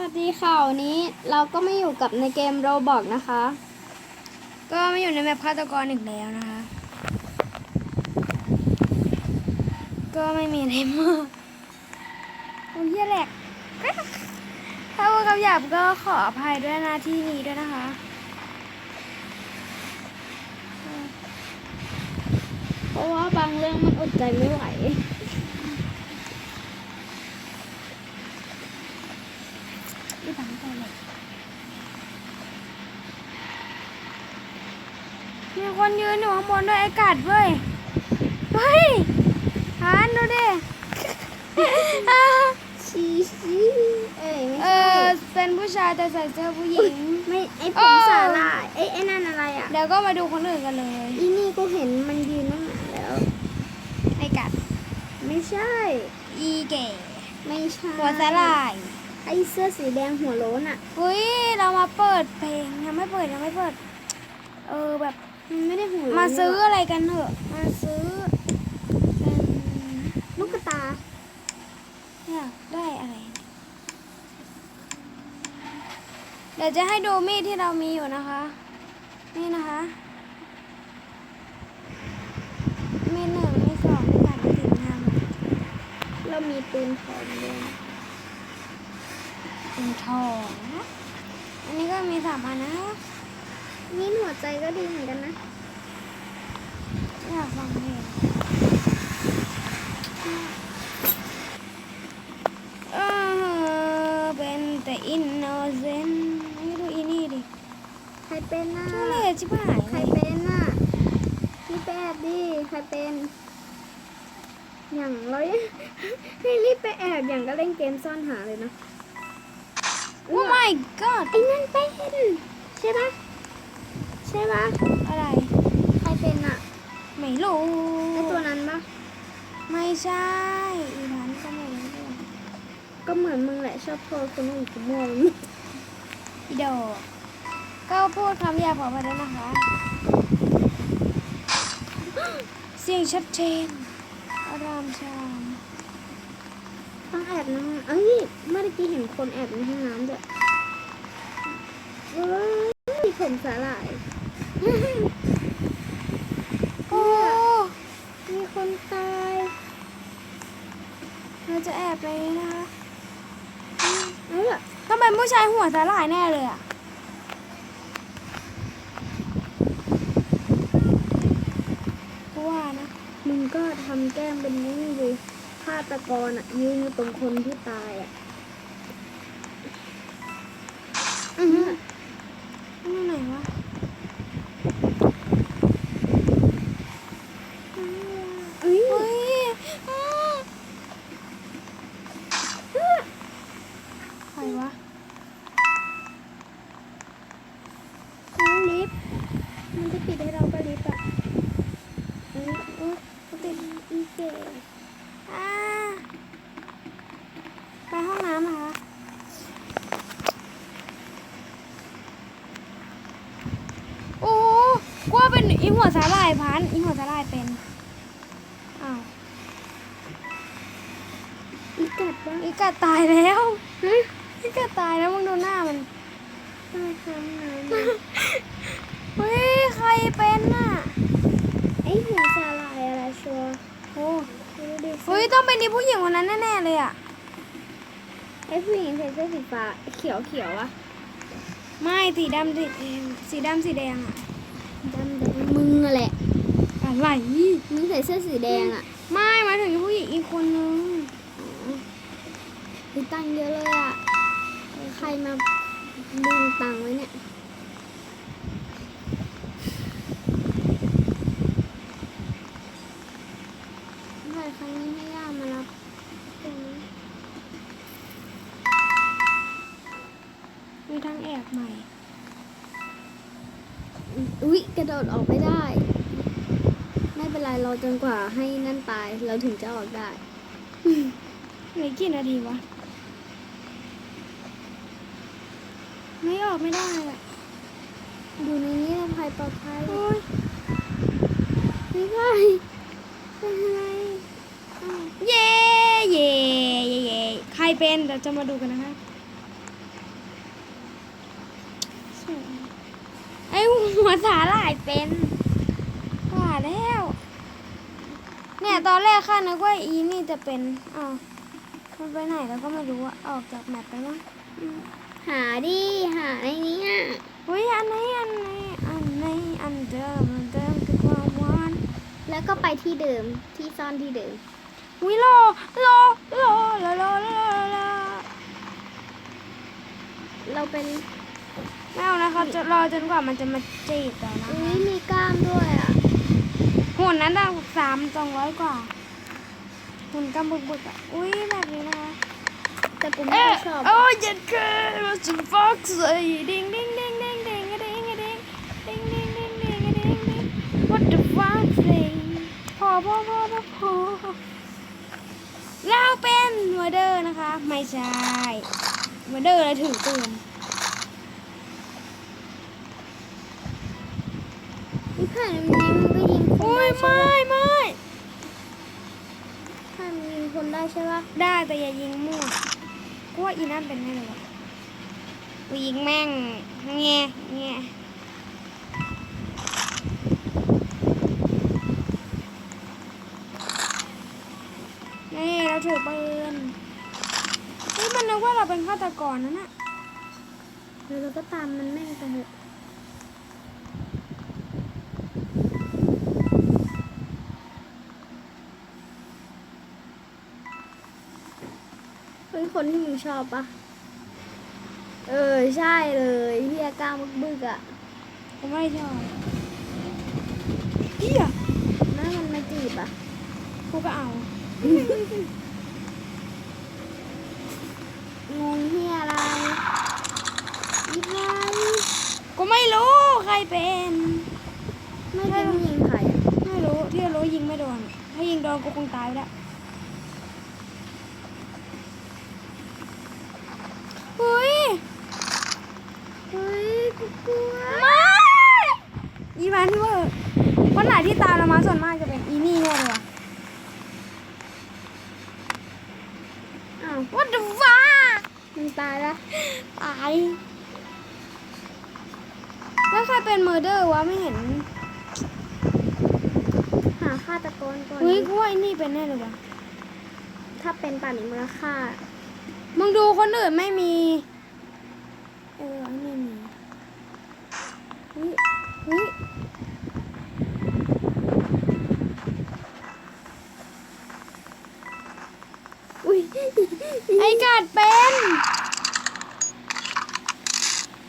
วัสดีค่ะวันนี้เราก็ไม่อยู่กับในเกมโรบอกนะคะ ก็ไม่อยู่ในแมปฆาตกรอีกแล้วนะคะ ก็ไม่มีอะไรมากโอ้ยเหี้ยแหลกถ้าพูดคำหยาบก็ขออภัยด้วยนะที่นี้ด้วยนะคะเพราะว่าบางเรื่องมันอดใจไม่ไหว ไม่ตั้งใจเลย มีคนยืนอยู่ข้างบนด้วยไอ้กัดเว้ย เฮ้ยหานดูดิอ่าชีชีเอ้ยไม่เอใช่อเป็นผู้ชายแต่ใส่เสื้อผู้หญิง ไม่ไอผเอมอ สาลายไอไอนั่นอะไรอะเดี๋ยวก็มาดูคนอื่นกันเลย อีนี่ก็เห็นมันยืนตั้งนานแล้ว ไอ้กัด ไม่ใช่ อีเก๋ไม่ใช่หัวสลายไอเสื้อสีแดงหัวโล้นอะ อุ้ยเรามาเปิดเพลงยังไม่เปิดยังไม่เปิด เออแบบ มันไม่ได้หัวโล้นมาซื้อนี่หว่อะไรกันเถอะ มาซื้อเป็นลูกกระตาอยากได้อะไร เดี๋ยวจะให้ดูมีดที่เรามีอยู่นะคะ นี่นะคะ มีดหนึ่งมีดสองมีดสามมีดสี่มีดห้ามีดเรามีปืนทองด้วยเป็นทองนะ อันนี้ก็มีสามอันนะ นี่หัวใจก็ดีเหมือนกันนะอยากฟังเพลงเออเป็นแต่อินโนเซนนี่ดูอีนี่ดิ ใครเป็นน่ะทุเรศชิบหายใครเป็นน่ะรีบไปแอบดิ ใครเป็น อย่างเราให้รีบไปแอบอย่างก็เล่นเกมซ่อนหาเลยนะโอ้ my god ไอ้นั่นเป็น ใช่ปะ ใช่ปะอะไร ใครเป็นอะไม่รู้ไอตัวนั้นปะไม่ใช่อีนั้นก็ไม่รู้ก็เหมือนมึงแหละชอบโทรคนอื่นขโมยอีโดอกก็พูดคำหยาบออกไปแล้วนะคะ เสียงชัดเจนอารามชามต้องแอบนะเอ้ยเมื่อกี้เห็นคนแอบในห้องน้ำด้วยเอ้ยผมสาหร่าย โอ้มีคนตาย เราจะแอบไปนะคะเอ้ยต้องเป็นผู้ชายหัวสาหร่ายแน่เลยอะกูว่านะ มึงก็ทำแกล้งเป็นนี่เลยฆาตกรอะยืนอยู่ตรงคนที่ตายอะ อือฮึนี่ไหนวะ เอ้ย เฮ้ยอืมใครวะ ลิฟต์มันจะปิดให้เราปะลิฟต์อะเอ้ยโอ๊ยติดอีเก๋ อ่าไปห้องน้ำนะคะโอ้ กว่าเป็นอีหัวสาหร่ายพันอีหัวสาหร่ายเป็นอ้าวอีกัดปะอีกาตายแล้วอีกาตายแล้วมึงดูหน้ามันตายครั้งนั้นเฮ้ยใครเป็นน่ะไอ้หัวสาลายอะไรชัวร์โอ้ดูดิเฮ้ยต้องเป็นอีผู้หญิงคนนั้นแน่ๆเลยอะไอ้ผู้หญิงใส่เสื้อสีฟ้าเขียวเขียวๆอะไม่สีดำสีแดงสีดำสีแดงอะ ดำแดงมึงอะแหละ อะไร มึงใส่เสื้อสีแดงอะไม่หมายถึงผู้หญิงอีกคนนึงมีตังค์เยอะเลยอะ ใครมาดึงตังค์ไว้เนี่ย ดดออกไม่ได้ ไม่เป็นไรรอจนกว่าให้นั่นตายเราถึงจะออกได้เหลือกี่นาทีวะ ไม่ออกไม่ได้อะอยู่ในนี้เราภัยปลอดภัยโอ้ยไม่ได้เป็นไงอ้าวเย่เย่เย่เย่ใครเป็นเดี๋ยวจะมาดูกันนะคะ ไอ้หัวสาหร่ายเป็นว่าแล้ว เนี่ยตอนแรกข้านึกว่าอีนี่จะเป็นอ้าวมันไปไหนแล้วก็ไม่รู้อะออกจากแมปไปมั้งหาดิหาในนี้อะอุ้ยอันไหนอันไหนอันไหนอันเดิมอันเดิมคือความหวานแล้วก็ไปที่เดิมที่ซ่อนที่เดิมอุ้ยรอรอรอรอรอรอรอเราเป็น ไม่เอานะคะจะรอจนกว่ามันจะมาจีบเรานะอุ้ยมีกล้ามด้วยอะหุ่นนั้นดังสามสองร้อยกว่าหุ่นกำบึกบึกอะอุ้ยแบบนี้นะคะ แต่กูไม่เอ๊ะค่อยชอบโอ้ยยันเคยมาสุดฟอกใส่ดิ้งดิ้งดิ้งดิ้งดิ้งดิ้งดิ้งดิ้งดิ้งดิ้งดิ้งดิ้งดิ้งดิ้ง What the fuck thing พอพอพอพอพอเราเป็นมอเดอร์นะคะ ไม่ใช่มอเดอร์อะไรถึงตื่น นี่ผ่านมันยิงมันก็ยิงคนอุ้ยได้ใช่ไม่ปะไม่ผ่านมันยิงคนได้ใช่ปะได้แต่อย่ายิงมั่วกูว่าอีนั่นเป็นแน่เลยวะกูยิงแม่งแง่แง่นี่เราถือปืนเฮ้ยมันนึกว่าเราเป็นฆาตกรนั่นน่ะ แล้วเราก็ตามมันแม่งไปเถอะ เป็นคนที่มึงชอบปะเออ ใช่เลยเฮียกล้ามบึกๆอะกูไม่ชอบเฮียน่ามันมาจีบอะกูก็เอา งงเฮียอะไรยิงไงกูไม่รู้ใครเป็น ไม่เป็นผู้หญิงไทยอะไม่รู้ที่รู้ยิงไม่โดน ถ้ายิงโดนกูคงตายไปแล้วเฮ้ย เฮ้ยกูกลัว ไม่อีแวนเวอร์คนไหนที่ตามเรามาส่วนมากจะเป็นอีนี่แน่เลยว่ะอ้าว What the fuck มันตายแล้วตายแล้วใครเป็นเมอร์เดอร์วะไม่เห็น หาฆาตกรก่อนเฮ้ยกูว่าไอ้นี่เป็นแน่เลยว่ะถ้าเป็นป่านนี้มูลค่ามึงดูคนอื่นไม่มี ดเป็น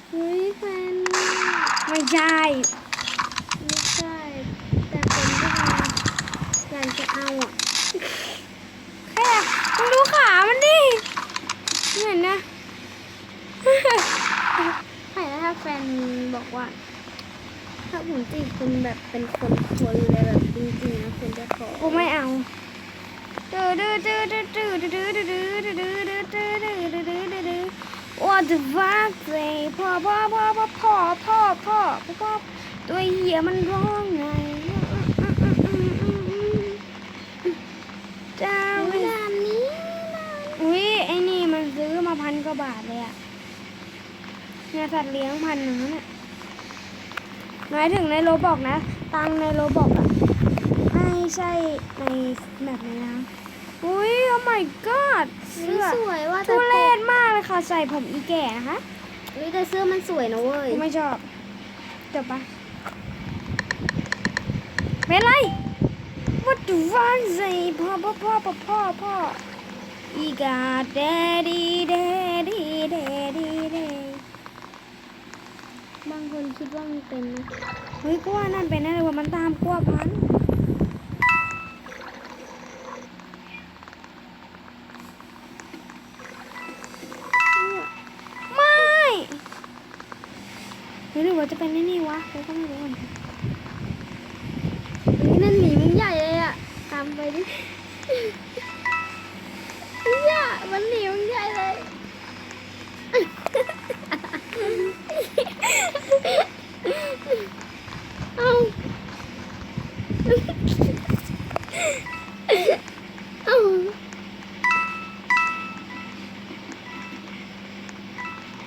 เฮ้ยแฟนไม่ใช่ไม่ใช่แต่เป็นที่มันอยากจะเอาอะแค่มึงดูขามันดิเห็นนะใช่แล้วถ้าแฟนบอกว่า ถ้าผมจีบคุณแบบเป็นคนคนเลยแบบจริงๆนะคุณจะขอกูไม่เอา What the fuck เลยพ่อพ่อพ่อพ่อพ่อพ่อพ่อพ่อตัวเหี้ยมันร้องไงจ้าเวลานี้อุ้ยไอ้นี่มันซื้อมาพันกว่าบาทเลยอะเนี่ยสัตว์เลี้ยงพันหนึ่งเนี่ยหมายถึงในโรบอกนะ ตังค์ในโรบอกอะไม่ใช่ในแบบนี้นะ อุ้ย oh my god เฮ้เสื้ยอสวยว่าทุแต่เรศมากเลยค่ะ ใส่ผมอีแก่นะคะเฮ้ยแต่เสื้อมันสวยนะเว้ยกูไม่ชอบจบปะเป็นไร What the fuck ใส่พ่อพ่อพ่อพ่อพ่อพ่ออีกาแดดีแดดีแดดีแดบางคนคิดว่ามันเป็นนะเฮ้ยกูว่านั่นเป็นแน่เลยว่ามันตามกลัวพัน เฮ้ยหรือว่าจะเป็นไอ้นี่วะกูก็ไม่รู้เหมือนกันนั่นหมีมึงใหญ่เลยอะ ตามไปดิเฮียมันหนีมึงใหญ่เลยเอา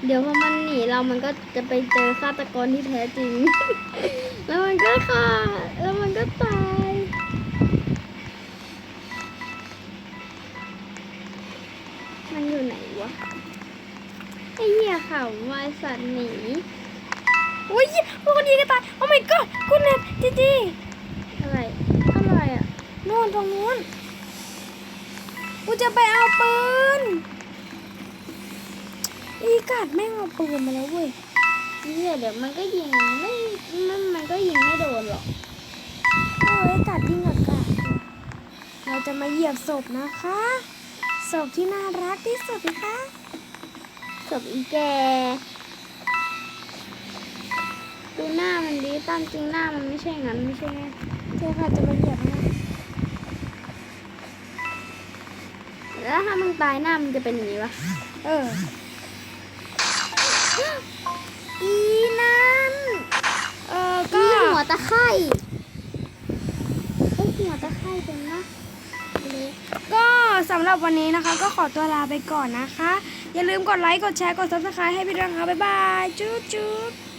เอาเดี๋ยวพอมันหนีเรามันก็จะไปเจอฆาตกรที่แท้จริง แล้วมันก็ฆ่า แล้วมันก็ตาย มันอยู่ไหนวะ ไอ้เหี้ยข่าววายสัตว์หนี อุ้ยพวกคนนี้ก็ตาย โอ้ my god คุณเน็ตจีจีอะไร อะไรอะ โน่นตรงนู้น กูจะไปเอาปืน อีกัดแม่งเอาปืนมาแล้วเว้ยเหี้ยเดี๋ยวมันก็ยิงไม่มันมันก็ยิงไม่โดนหรอกโอ้ยกัดยิ่งกว่ากัดเราจะมาเหยียบศพนะคะศพที่น่ารักที่สุดนะคะศพอีแกดูหน้ามันดีตามจริงหน้ามันไม่ใช่งั้นไม่ใช่ไงเจ้าค่ะจะมาเหยียบนะแล้วถ้ามึงตายหน้ามันจะเป็นอย่างนี้ปะเออ อีนั้นเออก็ นี่หัวตะไคร่เอ้ยหัวตะไคร่เป็นนะเล็ก ก็สำหรับวันนี้นะคะ ก็ขอตัวลาไปก่อนนะคะ อย่าลืมกดไลค์ กดแชร์ กด subscribe ให้พี่ด้วยนะคะ บ๊ายบาย จุ๊บจุ๊บ